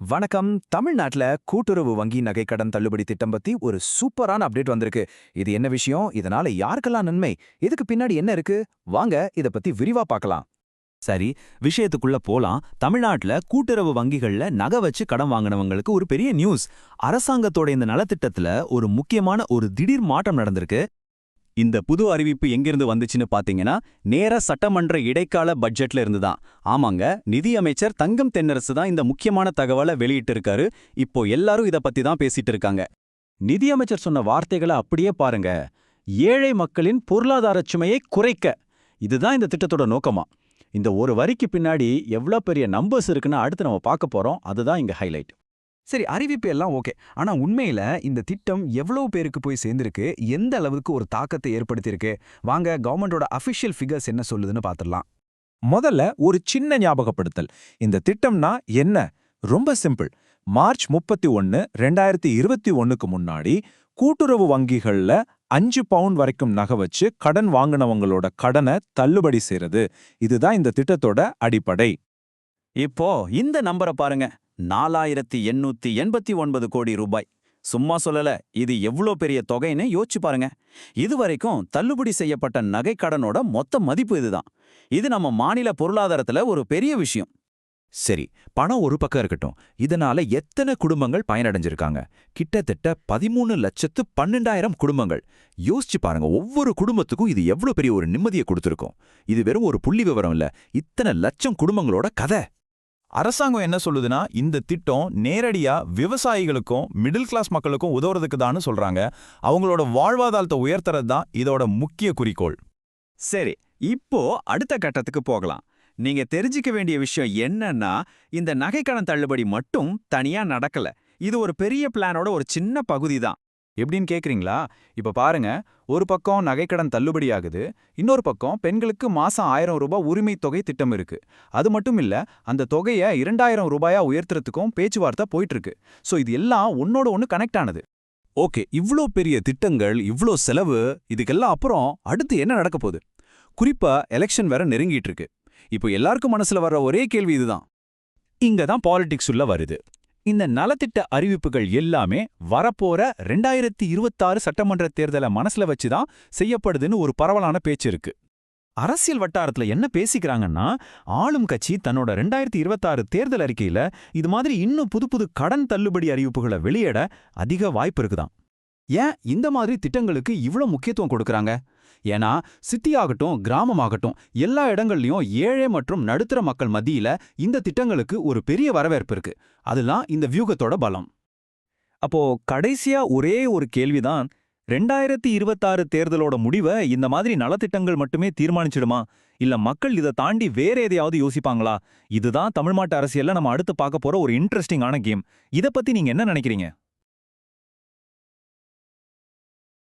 வணக்கம். தமிழ்நாட்டில் கூட்டுறவு வங்கி நகை கடன் தள்ளுபடி திட்டம் பத்தி ஒரு சூப்பரான அப்டேட் வந்திருக்கு. இது என்ன விஷயம்? இதனால யாருக்கெல்லாம் நன்மை? இதுக்கு பின்னாடி என்ன இருக்கு? வாங்க இத பத்தி விரிவா பார்க்கலாம் சரி விஷயத்துக்குள்ள போலாம். தமிழ்நாட்டில் கூட்டுறவு வங்கிகள்ல நகை வச்சு கடன் வாங்கினவங்களுக்கு ஒரு பெரிய நியூஸ். அரசாங்கத்தோட இந்த நலத்திட்டத்துல ஒரு முக்கியமான ஒரு திடீர் மாற்றம் நடந்திருக்கு. இந்த புது அறிவிப்பு எங்கிருந்து வந்துச்சுன்னு பாத்தீங்கன்னா நேர சட்டமன்ற இடைக்கால பட்ஜெட்ல இருந்து தான் ஆமாங்க நிதியமைச்சர் தங்கம் தென்னரசு தான் இந்த முக்கியமான தகவலை வெளியிட்டு இருக்காரு இப்போ எல்லாரும் இத பத்தி தான் பேசிட்டு இருக்காங்க. நிதியமைச்சர் சொன்ன வார்த்தைகளை அப்படியே பாருங்க. ஏழை மக்களின் பொருளாதார சுமையை குறைக்க. இதுதான் இந்த திட்டத்தோட நோக்கமா. இந்த ஒரு வரிக்கு பின்னாடி எவ்வளோ பெரிய நம்பர்ஸ் இருக்குன்னு அடுத்து நம்ம பார்க்க போறோம். அதுதான் இங்க ஹைலைட் சரி அறிவிப்பு எல்லாம் ஓகே. ஆனா உண்மையில இந்த திட்டம் எவ்வளவு பேருக்கு போய் சேர்ந்திருக்கு? எந்த அளவுக்கு ஒரு தாக்கத்தை ஏற்படுத்தியிருக்கு? வாங்க கவர்மெண்டோட அபிஷியல் ஃபிகர்ஸ் என்ன சொல்லுதுன்னு பாத்துடலாம். முதல்ல ஒரு சின்ன ஞாபகப்படுத்தல். இந்த திட்டம்னா என்ன? ரொம்ப சிம்பிள். மார்ச் முப்பத்தி ஒன்னு ரெண்டாயிரத்தி இருபத்தி ஒன்னுக்கு முன்னாடி கூட்டுறவு வங்கிகள்ல அஞ்சு பவுண்ட் வரைக்கும் நகை வச்சு கடன் வாங்கினவங்களோட கடனை தள்ளுபடி செய்றது. இதுதான் இந்த திட்டத்தோட அடிப்படை. இப்போ இந்த நம்பரை பாருங்க. நாலாயிரத்தி எண்ணூத்தி எண்பத்தி ஒன்பது கோடி ரூபாய். சும்மா சொல்லல இது எவ்வளோ பெரிய தொகைன்னு யோசிச்சு பாருங்க. இதுவரைக்கும் தள்ளுபடி செய்யப்பட்ட நகைக்கடனோட மொத்த மதிப்பு இதுதான். இது நம்ம மாநில பொருளாதாரத்துல ஒரு பெரிய விஷயம். சரி பணம் ஒரு பக்கம் இருக்கட்டும். இதனால எத்தனை குடும்பங்கள் பயனடைஞ்சிருக்காங்க? கிட்டத்தட்ட பதிமூணு லட்சத்து பன்னெண்டாயிரம் குடும்பங்கள். யோசிச்சு பாருங்க ஒவ்வொரு குடும்பத்துக்கும் இது எவ்வளவு பெரிய ஒரு நிம்மதியை கொடுத்திருக்கும். இது வெறும் ஒரு புள்ளி விவரம் இல்ல இத்தனை லட்சம் குடும்பங்களோட கதை. அரசாங்கம் என்ன சொல்லுதுன்னா இந்த திட்டம் நேரடியா விவசாயிகளுக்கும் மிடில் கிளாஸ் மக்களுக்கும் உதவுறதுக்கு தான் சொல்றாங்க. அவங்களோட வாழ்வாதாரத்தை உயர்த்துறது தான் இதோட முக்கிய குறிக்கோள். சரி இப்போ அடுத்த கட்டத்துக்கு போகலாம். நீங்க தெரிஞ்சுக்க வேண்டிய விஷயம் என்னன்னா இந்த நகைக்கடன் தள்ளுபடி மட்டும் தனியா நடக்கல. இது ஒரு பெரிய பிளானோட ஒரு சின்ன பகுதி தான் எப்படின்னு கேக்குறீங்களா? இப்ப பாருங்க ஒரு பக்கம் நகைக்கடன் தள்ளுபடி ஆகுது இன்னொரு பக்கம் பெண்களுக்கு மாசம் ஆயிரம் ரூபாய் உரிமை தொகை திட்டம் இருக்கு. அது மட்டும் இல்ல அந்த தொகையை இரண்டாயிரம் ரூபாயா உயர்த்துறதுக்கும் பேச்சுவார்த்தை போயிட்டு இருக்கு சோ இது எல்லாம் ஒன்னோட ஒன்னு கனெக்ட் ஆனது. ஓகே இவ்ளோ பெரிய திட்டங்கள் இவ்ளோ செலவு இதுக்கெல்லாம் அப்புறம் அடுத்து என்ன நடக்க போகுது? குறிப்பா எலெக்ஷன் வேற நெருங்கிட்டு இருக்கு. இப்போ எல்லாருக்கும் மனசுல வர்ற ஒரே கேள்வி இதுதான். இங்க தான் பாலிடிக்ஸ் உள்ள வருது. இந்த நலத்திட்ட அறிவிப்புகள் எல்லாமே வரப்போற ரெண்டாயிரத்தி இருபத்தாறு சட்டமன்ற தேர்தலை மனசுல வச்சுதான் செய்யப்படுதுன்னு ஒரு பரவலான பேச்சு இருக்கு. அரசியல் வட்டாரத்துல என்ன பேசிக்கிறாங்கன்னா ஆளும் கட்சி தன்னோட ரெண்டாயிரத்தி இருபத்தாறு தேர்தல் அறிக்கையில இது மாதிரி இன்னும் புது புது கடன் தள்ளுபடி அறிவிப்புகளை வெளியிட அதிக வாய்ப்பு இருக்குதான் ஏன் இந்த மாதிரி திட்டங்களுக்கு இவ்ளோ முக்கியத்துவம் கொடுக்கறாங்க? ஏன்னா சிட்டியாகட்டும் கிராமமாகட்டும் எல்லா இடங்கள்லயும் ஏழை மற்றும் நடுத்தர மக்கள் மத்தியில இந்த திட்டங்களுக்கு ஒரு பெரிய வரவேற்பு இருக்கு. அதுதான் இந்த வியூகத்தோட பலம். அப்போ கடைசியா ஒரே ஒரு கேள்விதான் ரெண்டாயிரத்தி இருபத்தாறு தேர்தலோட முடிவை இந்த மாதிரி நலத்திட்டங்கள் மட்டுமே தீர்மானிச்சிடுமா? இல்ல மக்கள் இதை தாண்டி வேற எதையாவது யோசிப்பாங்களா? இதுதான் தமிழ்நாட்டு அரசியல்ல நம்ம அடுத்து பார்க்க போற ஒரு இன்ட்ரெஸ்டிங்கான கேம் இத பத்தி நீங்க என்ன நினைக்கிறீங்க?